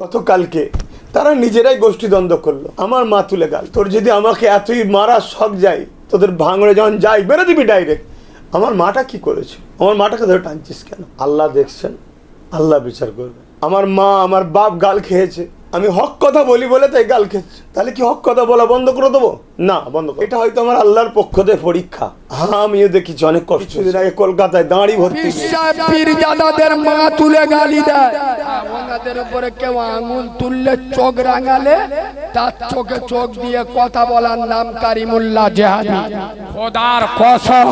গতকালকে তারা নিজেরাই গোষ্ঠী দ্বন্দ্ব করল। আমার মা তুলে গাল, তোর যদি আমাকে এতই মারা শখ যায়, তোদের ভাঙড়ে যখন যাই বেরো দিবি ডাইরেক্ট আমার মাটা কি করেছে? আমার মাটাকে ধরে টানছিস কেন? আল্লাহ দেখছেন, আল্লাহ বিচার করবে। আমার মা, আমার বাপ গাল খেয়েছে। আমি হক কথা বলি বলে তাই গাল খেয়েছে। তাহলে কি হক কথা বলা বন্ধ করে দেবো? না বন্ধ করো। এটা হয়তো আমার আল্লাহর পক্ষ থেকে পরীক্ষা। হ্যাঁ আমিও দেখেছি অনেক কষ্ট আগে কলকাতায় দাঁড়ি ভর্তি পীরজাদাদের মা তুলে গালি দেয়। ওনাদের উপরে কেউ আঙুল তুললে চোখ রাঙালে তার চোখে চোখ দিয়ে কথা বলার নাম কারিমুল্লাহ জেহাদি। খোদার কসম।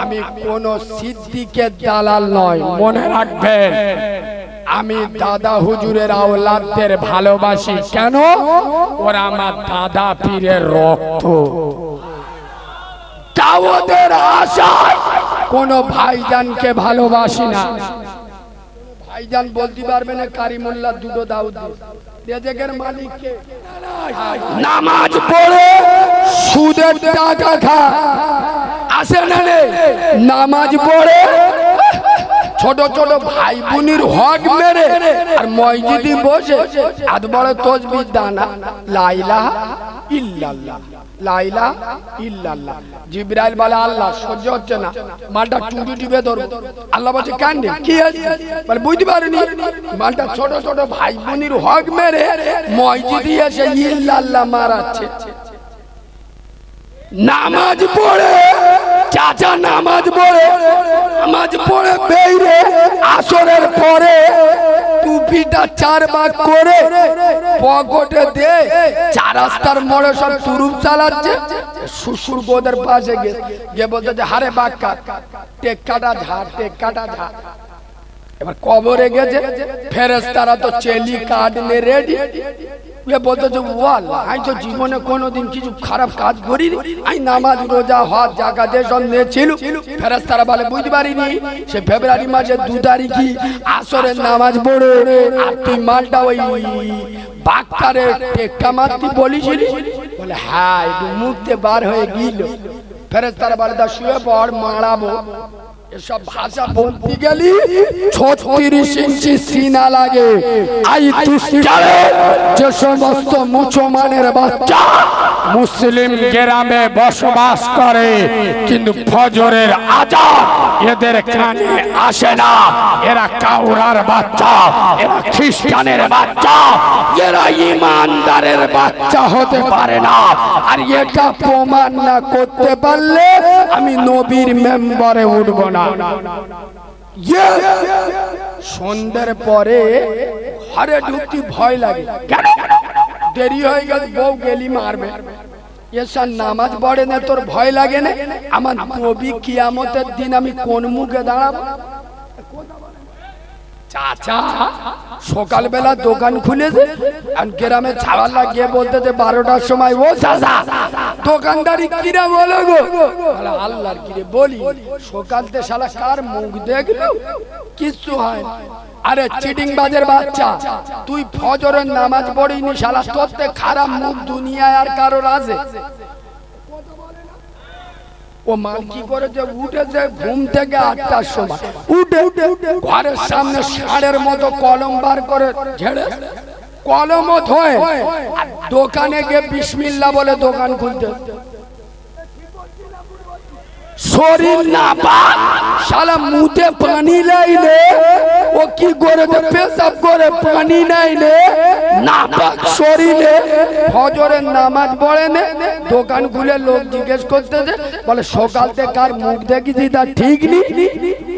আমি কোন সিদ্দিকের দালাল নয় মনে রাখবেন। আমি দাদা হুজুরের আওলাদদের ভালোবাসি। কেন? ওরা আমার দাদা পীরের রক্ত। দাওয়াতের আশায় কোন ভাইজানকে ভালোবাসি না। ভাইজান বলতে পারবে না কারিমুল্লাহ দুটো দাউদ রেজেকের মালিককে নামাজ পড়ে সুদের টাকা খা আসে না নামাজ পড়ে ছোট ছোট ভাই বোনির হক মেরে আর মসজিদে বসে এত বড় তসবির দানা। লাইলা ইল্লাল্লাহ লাইলা ইল্লাল্লাহ। জিব্রাইল বলে, আল্লাহ, সহ্য হচ্ছে না। মালটা টুটি টিপে ধরো আল্লাহ বলছে কেন কি আছে বলে, বুঝতে পারিনি। মালটা ছোট ছোট ভাই বোনির হক মেরে মসজিদে এসে ইল্লাল্লাহ মারাচ্ছে। নামাজ পড়ে। চাচা নামাজ পড়ে নামাজ পড়ে বেইরে, আসরের পরে টুপিটা চার ভাগ করে পকেটে দে, চার রাস্তার মোড়ে সব তুরুপ চালাচ্ছে, শ্বশুর বোদের পাশে গিয়ে গিয়ে বলতে যে, হারে বাক্কা, টেক্কাটা ঝাড় টেক্কাটা ঝাড় এবার কবরে গেছে ফেরেস্তারা তো চেলি কাটলে রেডি জীবনে কোনোদিন কিছু খারাপ কাজ নামাজ, রোজা যে বলে, বুঝতে পারিনি, সে ফেব্রুয়ারি মাসের নামাজ মালটা ওই বলে হ্যাঁ মুখতে বার হয়ে গিল। ফেরেস্তারা বলে দা শুয়ে পড়, মারাবো। এসব ভাষা বলতে গেলি ছত্রিশ ইঞ্চি সিনা লাগে। আই যে সমস্ত মুসলমানের বাচ্চা মুসলিম গ্রামে বসবাস করে কিন্তু ফজরের আজান এদের কানে আসে না। এরা কাউরার বাচ্চা এরা খ্রিস্টানের বাচ্চা। এরা ইমানদারের বাচ্চা হতে পারে না। আর এটা প্রমাণ না করতে পারলে আমি নবীর মেম্বারে উঠব না। ইয়ে! সন্ধ্যের পরে ঘরে ঢুকতে ভয় লাগে। কেন? দেরি হয়ে গেল, বউ গেলি মারবে। নামাজ পড়ে না, তোর ভয় লাগে না? আমার নবী কিয়ামতের দিন আমি কোন মুখে দাঁড়াবো? চাচা সকালবেলা দোকান খুলেছে আর গ্রামে ছাড়া লাগিয়ে বলতে যে বারোটার সময় ও চাচা দোকানদারি কিরা বলো গো? আল্লাহর কিরে বলি সকালতে শালা কার মুখ দেখল? কিচ্ছু হয় আরে চিটিং বাজের বাচ্চা তুই ফজরের নামাজ পড়িনি শালা তোরতে খারাপ মুখ দুনিয়ায় আর কারোর আছে। ও মাল কি উঠে যে ঘুম থেকে আটটার সময়? উঠে উঠে উঠে ঘরের সামনে ষাঁড়ের মতো কলম বার করে ঝেড়ে কলমও ধোয়। দোকানে গিয়ে বিসমিল্লা বলে দোকান খুলতে শরীর না পাক শালা মুতে পানি লাইলে ও কি করে পেশাব করে পানি নাইলে না পাক শরীরে ফজরের নামাজ পড়ে নে খুলে লোক জিজ্ঞেস করতে যে, বলে সকাল থেকে কার মুখ দেখেছি তা ঠিক নি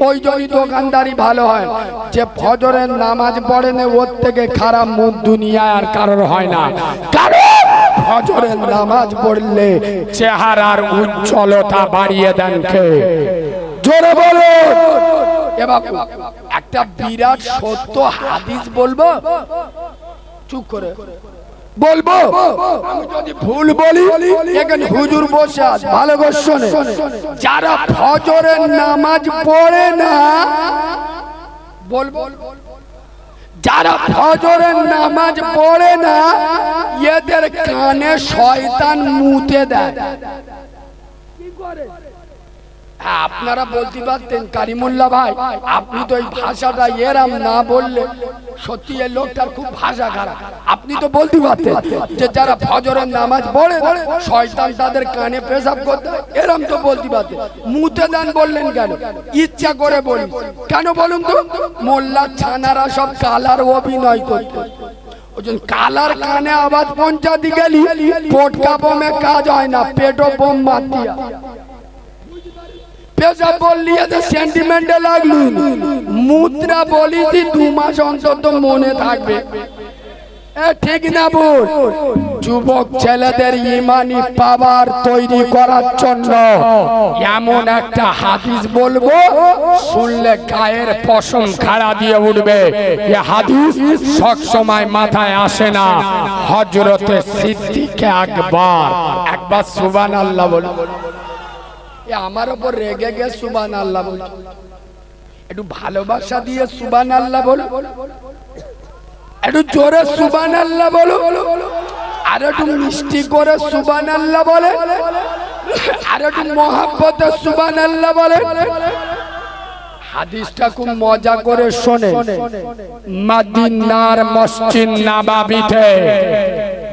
ওই জন্যই দোকানদারি ভালো হয় যে ফজরের নামাজ পড়ে নে, ওর থেকে খারাপ মুখ দুনিয়ায় আর কারোর হয় না। কারণ ফজরের নামাজ পড়লে চেহারার উজ্জ্বলতা বাড়িয়ে দেন কে? জোরে বলো এবার একটা বিরাট সত্য হাদিস বলব? চুপ করে। বলব? আমি যদি ভুল বলি, এখানে হুজুর বসে আছে। ভালো শোনে। যারা ফজরের নামাজ পড়ে না, বলব যারা ফজরের নামাজ পড়ে না এদের কানে শয়তান মুতে দেয়। হ্যাঁ, আপনারা বলতে পারতেন কারিমুল্লা ভাই আপনি তো এই ভাষাটা এরাম না বললে সত্যি এই লোকটার খুব ভাষা খারাপ। আপনি তো বলতে পারতেন যে যারা ফজরের নামাজ পড়ে শয়তান তাদের কানে পেশাব করতে। এরম তো বলতে পারতেন। মুতে দান বললেন কেন? ইচ্ছা করে বলি। কেন বলুন তো? মোল্লা ছানারা সব কালার অভিনয় করতে। কালার কানে আওয়াজ পৌঁছাতে গেলি পটকা বোমে কাজ হয় না পেটো বোম মারতে হয়। পেশা বললি এতে সেন্টিমেন্টে লাগলু মুদ্রা বলিছি দু মাস অন্তত মনে থাকবে। ঠিক না বল যুবক ছেলেদের ইমানি পাওয়ার তৈরি করার জন্য এমন একটা হাদিস বলব, শুনলে গায়ের পশম খাড়া দিয়ে উঠবে। এ হাদিস সব সময় মাথায় আসে না। হজরতে সিদ্দিক একবার একবার সুবান আল্লাহ বলুন। আমার ওপর রেগে গে সুবান আল্লাহ বল। একটু ভালোবাসা দিয়ে সুবান আল্লাহ বল। একটু জোরে সুবান আল্লাহ বলো। আর একটু মিষ্টি করে সুবান আল্লাহ বলে। আর একটু মহাব্বতে সুবান আল্লাহ বলে। হাদিসটা খুব মজা করে শোনে। মাদিনার মসজিদ নাবাবিতে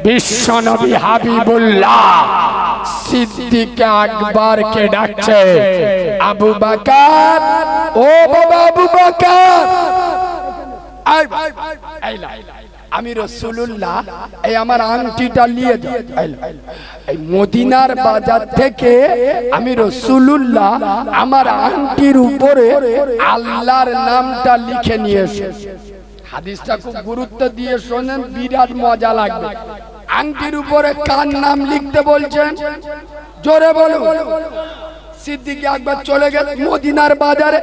বিশ্বনবী হাবিবুল্লাহ। সিদ্দিক আকবরকে ডাকছে। আবু বাকার, ও বাবা আবু বাকার। আমি রসুল্লাহ এই আমার আংটিটা নিয়ে এই মদিনার বাজার থেকে আমি রসুল্লাহ আমার আংটির উপরে আল্লাহর নামটা লিখে নিয়ে এসে হাদিসটা খুব গুরুত্ব দিয়ে শোনেন, বিরাট মজা লাগবে। আংটির উপরে কার নাম লিখতে বলছেন? জোরে বলো সিদ্দিকি একবার চলে গেল মদিনার বাজারে।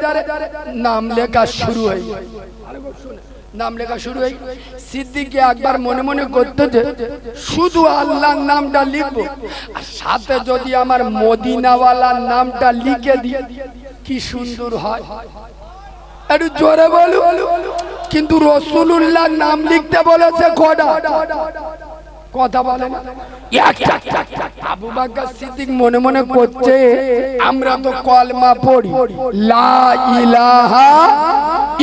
নাম লেখা শুরু হয়ে নাম লেখা শুরু হয়ে। সিদ্দিকি একবার মনে মনে করতে যে শুধু আল্লাহর নামটা লিখব। আর সাথে যদি আমার মদিনাওয়ালার নামটা লিখে দিই, কি সুন্দর হয়। একটু জোরে বলু কিন্তু রসুলুল্লাহ নাম লিখতে বলেছে কটা? কথা বলে না। আবু বাক্কার সিদ্দিক মনে মনে করছে আমরা তো কলমা পড়ি। লা ইলাহা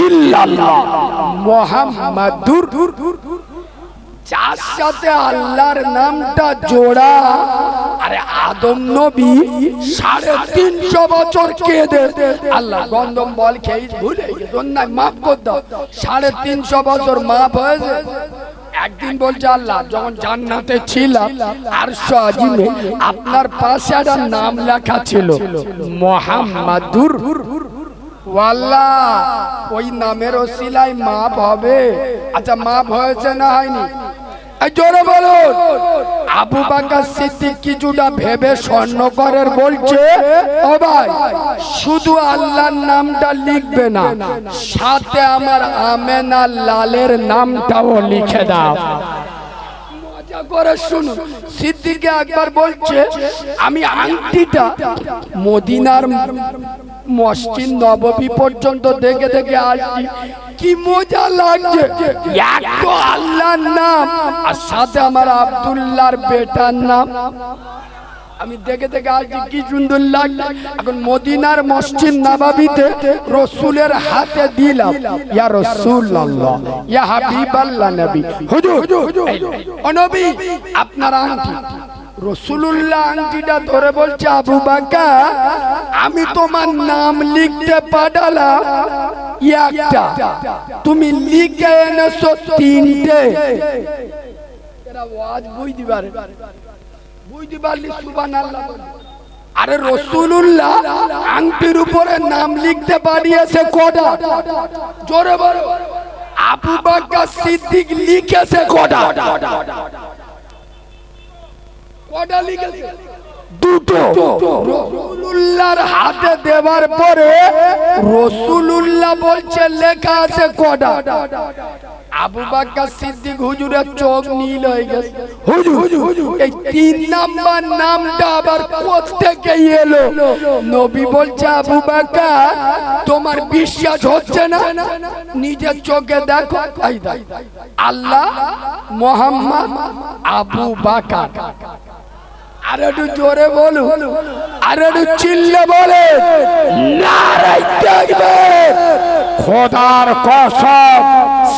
ইল্লাল্লাহ। মুহাম্মাদুর যার সাথে আল্লাহর নামটা জোড়া আরে আদম নবী সাড়ে তিনশো বছর কেঁদে আল্লাহ গন্ধম বল খেয়ে ভুলে গেছে অন্যায় মাফ কর দাও। সাড়ে তিনশো বছর মাফ হয়েছে। একদিন বলছে আল্লাহ, যখন জান্নাতে ছিলাম আর আজিমে আপনার পাশে একটা নাম লেখা ছিল, মোহাম্মাদুর। ওয়াল্লাহ, ওই নামের ওসিলায় মাপ হবে। আচ্ছা মাপ হয়েছে না হয়নি? জোরে বলুন। আবু বাকার সিদ্দিক কিছুটা ভেবে স্বর্ণকরের বলছে? ও ভাই, শুধু আল্লাহর নামটা লিখবে না, সাথে আমার আমেনা লালের নামটাও লিখে দাও। করে শুনুন। সিদ্দিকে একবার বলছে, আমি আংটিটা মদিনার মসজিদ নববী পর্যন্ত দেখে দেখে আসছি। কি মজা লাগছে। এক তো আল্লাহর নাম। আর সাথে আমার আব্দুল্লাহর বেটার নাম। আমি দেখে দেখে আসছি, কি সুন্দর লাগছে। এখন মদিনার মসজিদ নাবাবিতে রসুলের হাতে দিলাম। ইয়া রসুল ইয়া হাবিব আল্লাহ নবী। হুজুর ও নবী, আপনার আংটি। রসুলুল্লাহ আংটিটা ধরে বলছে, আবু বাকা, আমি তোমার নাম লিখতে পাঠালাম একটা। তুমি লিখে এনেছো তিনটে। আরে রসুলুল্লাহ আংটির উপরে নাম লিখতে পারিয়েছে কটা? জোরে বলো। আবু বাক্কা সিদ্দিক লিখেছে কটা? কটা লিখেছে দুটো। রসুলুল্লাহর হাতে দেওয়ার পরে রসুলুল্লাহ বলছে লেখা আছে কটা আবু সিদ্দিক হুজুরের চোখ নীল হয়ে গেছে। হুজুর এই তিন নাম্বার নামটা আবার এলো? নবী বলছে আবু তোমার বিশ্বাস হচ্ছে না? নিজের চোখে দেখো। আল্লাহ মোহাম্মদ আবু বাকার আর একটু জোরে বলু আর একটু চিল্লে বলে খোদার কসম,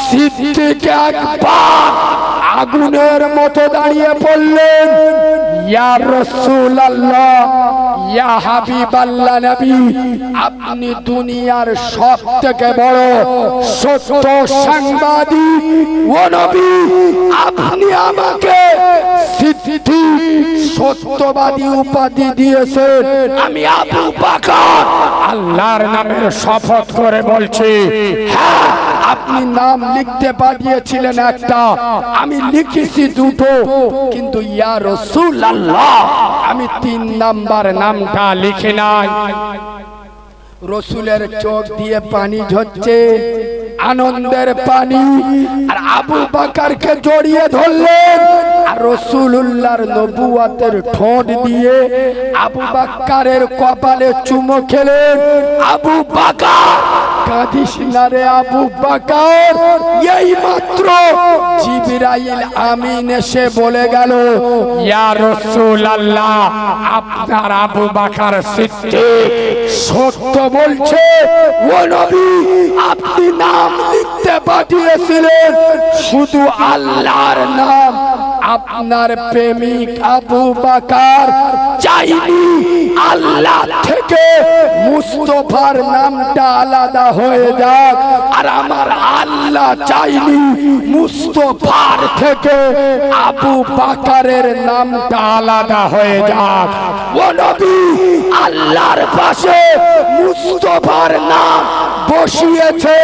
সিদ্দিকে একবার আগুনের মতো দাঁড়িয়ে পড়লেন। ইয়া রাসূলুল্লাহ ইয়া হাবিবাল্লাহ নবী, আপনি দুনিয়ার সব থেকে বড় সত্য সাংবাদিক ও নবী, আপনি আমাকে সিদ্ধি, সত্যবাদী উপাধি দিয়েছেন। আমি আবু বাকার, আল্লাহর নামের শপথ করে বলছি হ্যাঁ আপনি নাম লিখতে পাঠিয়েছিলেন একটা। আমি লিখেছি দুটো, কিন্তু ইয়া আল্লাহ আমি তিন নাম্বার নামটা লিখে নাই। রসুলের চোখ দিয়ে পানি ঝরছে, আনন্দের পানি, আর আবু বাকারকে জড়িয়ে ধরলেন, আর রসুল্লাহর নবুয়াতের ঠোঁট দিয়ে আবু বাক্কারের কপালে চুমো খেলেন। আবু বাকার কাঁদিস আবু বাকার, এই মাত্র জিবরাইল আমিন এসে বলে গেল, ইয়া রাসূলুল্লাহ, আপনার আবু বাকার সিদ্দিক সত্য বলছে, ও নবী, আপনি নাম লিখতে পাঠিয়েছিলেন, শুধু আল্লাহর নাম, আপনার প্রেমিক আবু বাকার চাইনি আল্লাহ থেকে। মুস্তফার নামটা আলাদা হয়ে যাক। আর আমার আল্লাহ চাইনি মুস্তফার থেকে আবু বাকারের নামটা আলাদা হয়ে যাক। ও নবী, আল্লাহর পাশে মুস্তফার নাম বসিয়েছে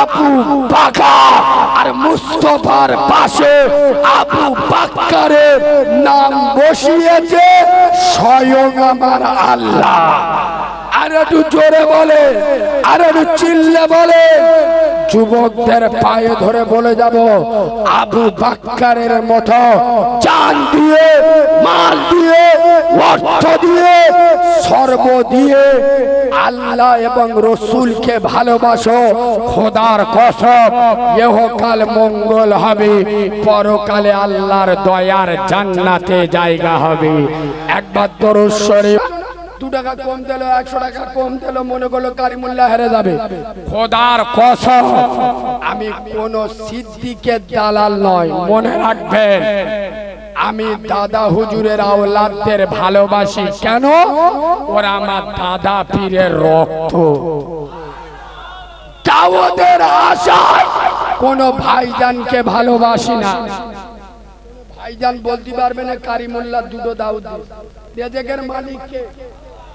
আবু বাকার। আর মুস্তফার পাশে আবু বাক্কারের নাম বসিয়েছে স্বয়ং আমার আল্লাহ। আর একটু জোরে বলে, আর চিল্লে বলে। যুবকদের পায়ে ধরে বলে যাব, আবু বাক্কারের মতো চান দিয়ে, মাল দিয়ে, অর্থ দিয়ে, সর্ব দিয়ে আল্লাহ এবং রসুলকে ভালোবাসো, খোদার কসম, ইহকাল মঙ্গল হবে, পরকালে আল্লাহর দয়ার জান্নাতে জায়গা হবে। একবার দরুদ শরীফ দু টাকা কম দিল একশো টাকা কম দিল মনে করল কারিমুল্লাহ হেরে যাবে। খোদার কসম আমি কোন সিদ্দিকের দালাল নয় মনে রাখবেন আমি দাদা হুজুরের আওলাদদের ভালোবাসি। কেন? ওরা আমার দাদা পীরের রক্ত। দাওয়াতের আশায় কোন ভাইজানকে ভালোবাসি না। ভাইজান বলতে পারবে না কারিমুল্লাহ দুটো দাউদ রেজেকের মালিককে।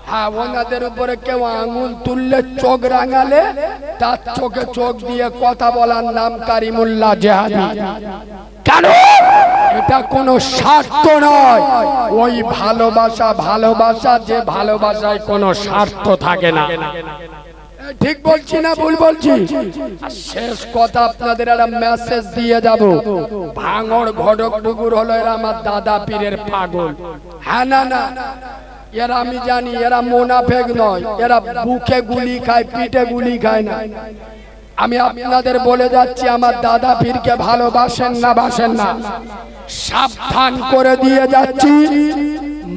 হ্যাঁ ওনাদের উপরে কেউ আঙুল তুললে চোখ রাঙালে, তার চোখে চোখ দিয়ে কথা বলার নাম কারিমুল্লাহ জেহাদি। কেন? এটা কোনো স্বার্থ নয়। ওই ভালোবাসা ভালোবাসা, যে ভালোবাসায় কোনো স্বার্থ থাকে না। ঠিক বলছি না ভুল বলছি? শেষ কথা আপনাদের একটা মেসেজ দিয়ে যাব। ভাঙড় ঘটক ডুগুর হলো এরা আমার দাদা পীরের পাগল। হ্যাঁ না না? এরা আমি জানি, এরা মোনাফেক নয়, এরা বুকে গুলি খায়, পিঠে গুলি খায় না। আমি আপনাদের বলে যাচ্ছি, আমার দাদা পীরকে ভালোবাসেন না, বাসেন না। সাবধান করে দিয়ে যাচ্ছি,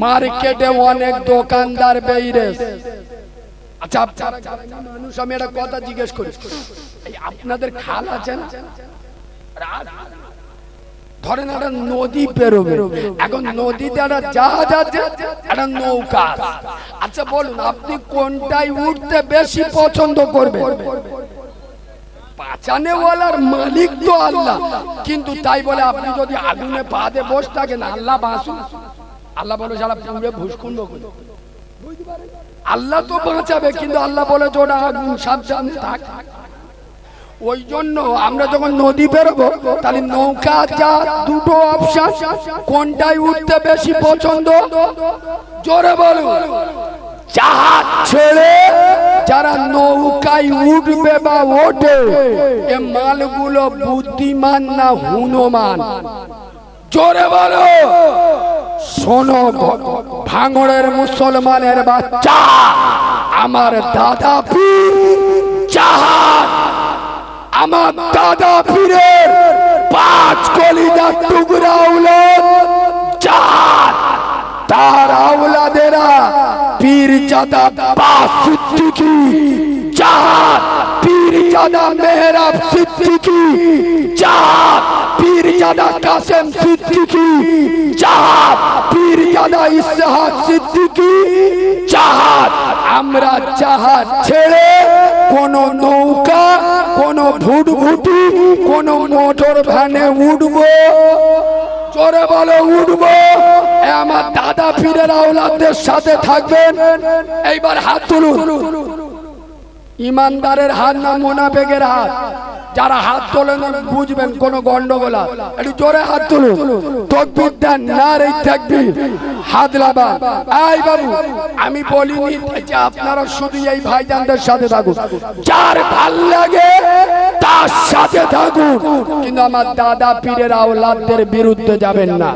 মার্কেটে অনেক দোকানদার বেইরেস আচ্ছা মানুষ, আমি একটা কথা জিজ্ঞেস করি। আপনাদের খাল আছে না? ধরেন একটা নদী পেরোবে। এখন নদীতে একটা জাহাজ আছে একটা নৌকা আচ্ছা বলুন, আপনি কোনটাই উঠতে বেশি পছন্দ করবেন? বাঁচানেওয়ালার মালিক তো আল্লাহ। কিন্তু তাই বলে আপনি যদি আগুনে পা দিয়ে বসে থাকেন, আল্লাহ বাঁচুন আল্লাহ বলে যারা পুড়ে ভুসকুন্ড করে আল্লাহ তো বাঁচাবে, কিন্তু আল্লাহ বলে যে আগুন সাবধানে থাক। ওই জন্য আমরা যখন নদী বেরোবো তাহলে নৌকা যা দুটো অপশন কোনটাই উঠতে বেশি পছন্দ? জোরে বলো জাহাজ ছেড়ে যারা নৌকায় উঠবে বা ওঠে এ মালগুলো বুদ্ধিমান না হুনমান? জোরে বলো। শোনো ভাঙড়ের মুসলমানের বাচ্চা আমার দাদা পীর আমার দাদা পীরের পাঁচ কলিজার টুকরা হলো জাহাজ তার আওলাদেরা পীর জাদা বা সিদ্দিকি জাহাদ পীর জাদা মেহরাব সিদ্দিকি জাহাদ পীর জাদা কাসেম সিদ্দিকি জাহাদ পীর জাদা ইসহাক সিদ্দিকি জাহাদ আমরা জাহাজ ছেড়ে কোন নৌকা কোন ভুটভুটি কোন মোটর ভ্যানে উঠব চরে বলে উঠব আমার দাদা পীরের আওলাদের সাথে থাকবেন। এইবার হাত তুলুন। ইমানদারের হাত না মোনাফেকের হাত? যারা হাত তোলেন, বুঝবেন কোন গন্ডগোল একটু জোরে হাত তুলুন। তকবির দেন না রে থাকবি হাত লাবা আই বাবু, আমি বলিনি যে আপনারা শুধু এই ভাইজানদের সাথে থাকুন। যার ভালো লাগে, তার সাথে থাকুন। কিন্তু আমার দাদা পীরের আওলাদদের বিরুদ্ধে যাবেন না।